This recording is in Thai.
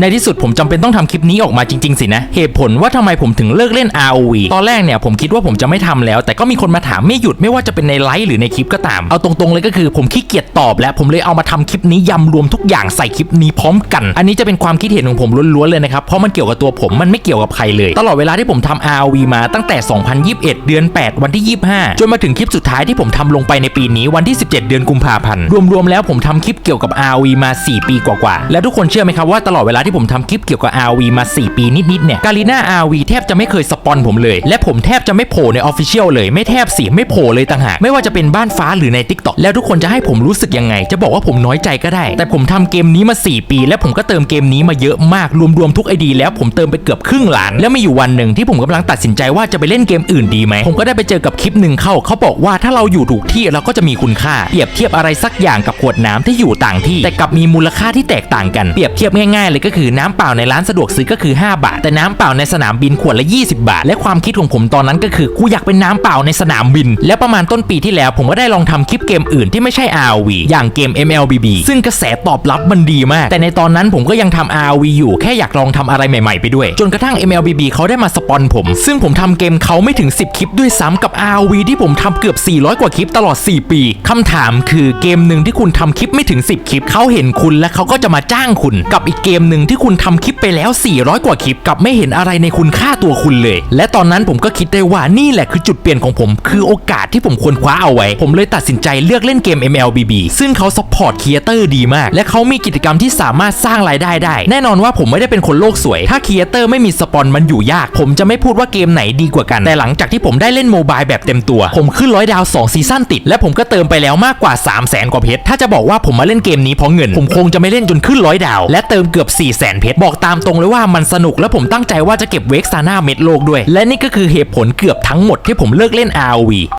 ในที่สุดผมจำเป็นต้องทำคลิปนี้ออกมาจริง ๆ สินะ เหตุผลว่าทำไมผมถึงเลิกเล่น ROV ตอนแรกเนี่ยผมคิดว่าผมจะไม่ทำแล้ว แต่ก็มีคนมาถามไม่หยุดไม่ว่าจะเป็นในไลฟ์หรือในคลิปก็ตาม เอาตรงๆเลยก็คือผมขี้เกียจตอบแล้ว ผมเลยเอามาทำคลิปนี้ยำรวมทุกอย่างใส่คลิปนี้พร้อมกัน อันนี้จะเป็นความคิดเห็นของผมล้วนๆเลยนะครับ เพราะมันเกี่ยวกับตัวผมมันไม่เกี่ยวกับใครเลย ตลอดเวลาที่ผมทำ ROV มาตั้งแต่ 2021 เดือน 8 วันที่ 25 จนมาถึงคลิปสุดท้ายที่ผมทำลงไปในปีนี้วันที่ 17 เดือนกุมภาพันธ์ รวมๆแล้วผมทำคลิปเกี่ยวกับ ROV มา 4 ปีกว่าๆ แล้วทุกคนเชื่อไหมครับว่าตลอดเวลาที่ผมทำคลิปเกี่ยวกับ RV มา 4 ปีนิดๆเนี่ยกาลิน่า RV แทบจะไม่เคยส ปอนผมเลย และผมแทบจะไม่โผล่ใน Official เลยไม่แทบสิไม่โผล่เลยต่างหากไม่ว่าจะเป็นบ้านฟ้าหรือใน TikTok แล้วทุกคนจะให้ผมรู้สึกยังไง จะบอกว่าผมน้อยใจก็ได้ แต่ผมทำเกมนี้มา 4 ปี และผมก็เติมเกมนี้มาเยอะมากรวมๆทุกไอดีแล้วผมเติมไปเกือบครึ่งล้าน แล้วมีอยู่วันหนึ่งที่ผมกำลังตัดสินใจว่าจะไปเล่นเกมอื่นดีไหมผมก็ได้ไปเจอกับคลิปหนึ่งเข้าเขาบอกว่าถ้าเราอยู่ถูกที่เราก็จะมีคุณค่าเปรียบเทียบอะไรสักอย่างกับขวดน้ำที่อยู่ต่างที่ แต่กับมีมูลค่าที่แตกต่างกันเปรียบเทียบง่ายๆเลยก็คือน้ำเปล่าในร้านสะดวกซื้อก็คือ 5 บาท แต่น้ำเปล่าในสนามบินขวดละ 20 บาทและความคิดของผมตอนนั้นก็คือกูอยากเป็นน้ำเปล่าในสนามบิน และประมาณต้นปีที่แล้ว ผมก็ได้ลองทำคลิปเกมอื่นที่ไม่ใช่ RV อย่างเกม MLBB ซึ่งกระแสตอบรับมันดีมาก แต่ในตอนนั้นผมก็ยังทำ ROV อยู่แค่อยากลองทำอะไรใหม่ๆไปด้วย จนกระทั่ง MLBB เขาได้มาสปอนผม ซึ่งผมทำเกมเขาไม่ถึง 10 คลิปด้วยซ้ำกับ RV ที่ผมทำเกือบ 400 กว่าคลิปตลอด 4 ปีคำถามคือเกมหนึ่งที่คุณทำคลิปไม่ถึง 10 คลิปเขาเห็นคุณและเขาก็จะมาจ้างคุณ กับอีกเกมหนึ่งที่คุณทำคลิปไปแล้ว 400 กว่าคลิปกับไม่เห็นอะไรในคุณค่าตัวคุณเลยและตอนนั้นผมก็คิดได้ว่านี่แหละคือจุดเปลี่ยนของผม คือโอกาสที่ผมควรคว้าเอาไว้ ผมเลยตัดสินใจเลือกเล่นเกม MLBB ซึ่งเขาซัพพอร์ตครีเอเตอร์ดีมาก และเขามีกิจกรรมที่สามารถสร้างรายได้ได้ แน่นอนว่าผมไม่ได้เป็นคนโลกสวย ถ้าครีเอเตอร์ไม่มีสปอนมันอยู่ยาก ผมจะไม่พูดว่าเกมไหนดีกว่ากัน แต่หลังจากที่ผมได้เล่นโมบายแบบเต็มตัว ผมขึ้นร้อยดาว2ซีซั่นติด และผมก็เติมไปแล้วมากกว่า 3 0 0แสนกว่าเพชร ถ้าจะบอกว่าผมมาเล่นเกมนี้เพราะเงิน ผมคงจะไม่เล่นจนขึ้นร้อยดาว และเติมเกือบ4 0 0แสนเพชร บอกตามตรงเลยว่ามันสนุกและผมตั้งใจว่าจะเก็บเวกซาน่าเม็ดโลกด้วย และนี่ก็คือเหตุผลเกือบทั้งหมดที่ผมเลิกเล่น ROV